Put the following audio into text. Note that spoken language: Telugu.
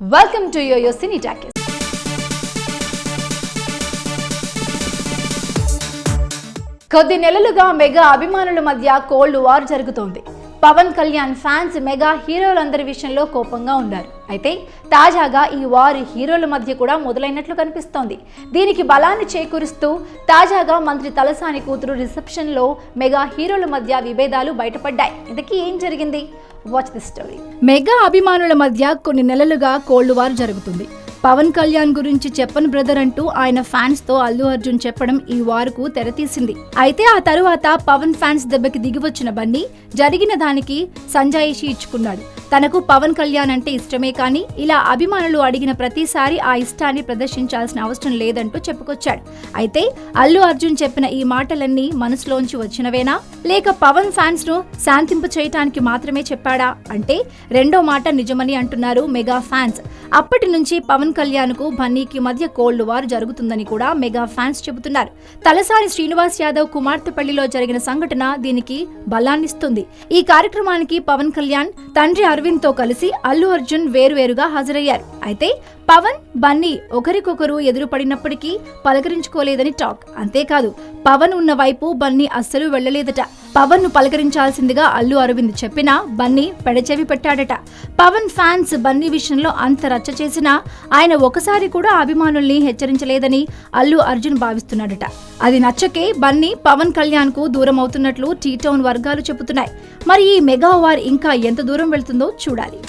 Welcome to YOYO Cine Talkies కొద్ది నెలలుగా మెగా అభిమానుల మధ్య కోల్డ్ వార్ జరుగుతోంది. పవన్ కళ్యాణ్ ఫ్యాన్స్ మెగా హీరోలందరి విషయంలో కోపంగా ఉన్నారు. అయితే తాజాగా ఈ వార్ హీరోల మధ్య కూడా మొదలైనట్లు కనిపిస్తోంది. దీనికి బలాన్ని చేకూరుస్తూ తాజాగా మంత్రి తలసాని కూతురు రిసెప్షన్లో మెగా హీరోల మధ్య విభేదాలు బయటపడ్డాయి. ఇంతకీ ఏం జరిగింది? వాచ్ దిస్ స్టోరీ మెగా అభిమానుల మధ్య కొన్ని నెలలుగా కోల్డ్ వార్ జరుగుతుంది. పవన్ కళ్యాణ్ గురించి చెప్పను బ్రదర్ అంటూ ఆయన ఫ్యాన్స్తో అల్లు అర్జున్ చెప్పడం ఈ వారుకు తెరతీసింది. అయితే ఆ తరువాత పవన్ ఫ్యాన్స్ దెబ్బకి దిగి వచ్చిన బన్నీ జరిగిన దానికి సంజాయిషి ఇచ్చుకున్నాడు. తనకు పవన్ కళ్యాణ్ అంటే ఇష్టమే కానీ ఇలా అభిమానులు అడిగిన ప్రతిసారి ఆ ఇష్టాన్ని ప్రదర్శించాల్సిన అవసరం లేదంటూ చెప్పుకొచ్చాడు. అయితే అల్లు అర్జున్ చెప్పిన ఈ మాటలన్నీ మనసులోంచి వచ్చినవేనా? లేక పవన్ ఫ్యాన్స్ను శాంతింప చేయటానికి మాత్రమే చెప్పాడా? అంటే రెండో మాట నిజమని అంటున్నారు మెగా ఫ్యాన్స్. అప్పటి నుంచి పవన్ కళ్యాణ్కు బన్నీకి మధ్య కోల్డ్ వార్ జరుగుతుందని కూడా మెగా ఫ్యాన్స్ చెబుతున్నారు. తలసాని శ్రీనివాస్ యాదవ్ కుమార్తెపల్లిలో జరిగిన సంఘటన దీనికి బలాన్నిస్తుంది. ఈ కార్యక్రమానికి పవన్ కళ్యాణ్ తండ్రి అరవింద్తో కలిసి అల్లు అర్జున్ వేరువేరుగా హాజరయ్యారు. అయితే పవన్ బన్నీ ఒకరికొకరు ఎదురుపడినప్పటికీ పలకరించుకోలేదని టాక్. అంతేకాదు పవన్ ఉన్న వైపు బన్నీ అస్సలు వెళ్ళలేదట పవన్ను పలకరించాల్సిందిగా అల్లు అరవింద్ చెప్పినా బన్నీ పెడచెవి పెట్టాడట. పవన్ ఫ్యాన్స్ బన్నీ విషయంలో అంత రచ్చ చేసినా ఆయన ఒకసారి కూడా అభిమానుల్ని హెచ్చరించలేదని అల్లు అర్జున్ భావిస్తున్నాడట. అది నచ్చకే బన్నీ పవన్ కళ్యాణ్కు దూరం అవుతున్నట్లు టీ టౌన్ వర్గాలు చెబుతున్నాయి. మరి ఈ మెగా వార్ ఇంకా ఎంత దూరం వెళ్తుందో చూడాలి.